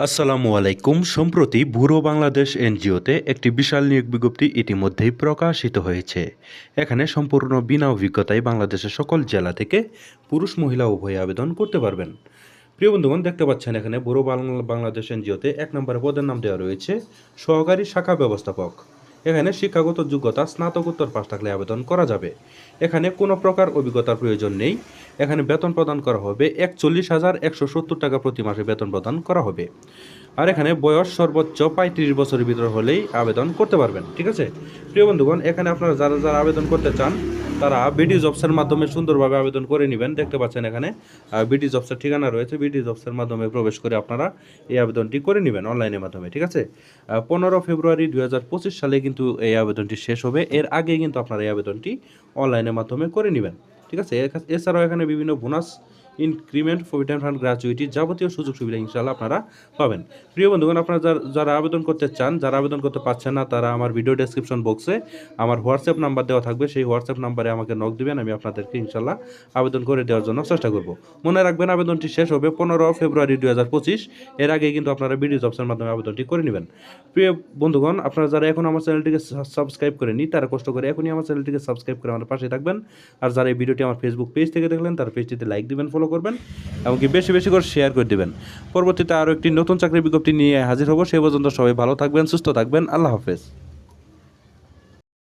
আসসালামু আলাইকুম। সম্প্রতি ভুরো বাংলাদেশ এনজিওতে একটি বিশাল নিয়োগ বিজ্ঞপ্তি ইতিমধ্যেই প্রকাশিত হয়েছে। এখানে সম্পূর্ণ বিনা অভিজ্ঞতায় বাংলাদেশের সকল জেলা থেকে পুরুষ, মহিলা উভয়ে আবেদন করতে পারবেন। প্রিয় বন্ধুগণ, দেখতে পাচ্ছেন এখানে বাংলা- বাংলাদেশ এনজিওতে এক নম্বরে পদের নাম দেওয়া রয়েছে সহকারী শাখা ব্যবস্থাপক। এখানে শিক্ষাগত যোগ্যতা, স্নাতকোত্তর পাশ থাকলে আবেদন করা যাবে। এখানে কোনো প্রকার অভিজ্ঞতার প্রয়োজন নেই। এখানে বেতন প্রদান করা হবে একচল্লিশ হাজার একশো সত্তর টাকা প্রতি মাসে বেতন প্রদান করা হবে। আর এখানে বয়স সর্বোচ্চ পঁয়ত্রিশ বছরের ভিতর হলেই আবেদন করতে পারবেন, ঠিক আছে? প্রিয় বন্ধুগণ, এখানে আপনারা যারা যারা আবেদন করতে চান তারা বিডি জবসের মাধ্যমে সুন্দরভাবে আবেদন করে নেবেন। দেখতে পাচ্ছেন এখানে বিডি জবসের ঠিকানা রয়েছে। বিডি জবসের মাধ্যমে প্রবেশ করে আপনারা এই আবেদনটি করে নেবেন অনলাইনের মাধ্যমে, ঠিক আছে? পনেরো ফেব্রুয়ারি দুই হাজার পঁচিশ সালে কিন্তু এই আবেদনটি শেষ হবে। এর আগে কিন্তু আপনারা এই আবেদনটি অনলাইনের মাধ্যমে করে নেবেন, ঠিক আছে? এছাড়াও এখানে বিভিন্ন bonus increment provident fund gratuity যাবতীয় সুযোগ সুবিধা ইনশাল্লাহ আপনারা পাবেন। প্রিয় বন্ধুগণ, আপনারা যারা- আবেদন করতে চান, যারা আবেদন করতে পারছেন না, তারা আমার ভিডিও ডেসক্রিপশন বক্সে আমার হোয়াটসঅ্যাপ নাম্বার দেওয়া থাকবে। সেই হোয়াটসঅ্যাপ নাম্বারে আমাকে নক দেবেন, আমি আপনাদেরকে ইনশাল্লাহ আবেদন করে দেওয়ার জন্য চেষ্টা করব। মনে রাখবেন, আবেদনটি শেষ হবে পনেরো ফেব্রুয়ারি দুই হাজার পঁচিশ। এর আগে কিন্তু আপনারা বিডি জবসের মাধ্যমে আবেদনটি করে নেবেন। প্রিয় বন্ধুগণ, আপনারা যারা এখন আমার চ্যানেলটিকে সাবস্ক্রাইব করে করেনি তারা কষ্ট করে এখনই আমার চ্যানেলটিকে সাবস্ক্রাইব করে আমার পাশে থাকবেন। আর যারা এই ভিডিওটি আমার ফেসবুক পেজ থেকে দেখলেন, তার পেজটিতে লাইক দিবেন ফলো করবেন এবং কি বেশি বেশি করে শেয়ার করে দেবেন। পরবর্তীতে আরও একটি নতুন চাকরির বিজ্ঞপ্তি নিয়ে হাজির হব। সে পর্যন্ত সবাই ভালো থাকবেন, সুস্থ থাকবেন। আল্লাহ হাফেজ।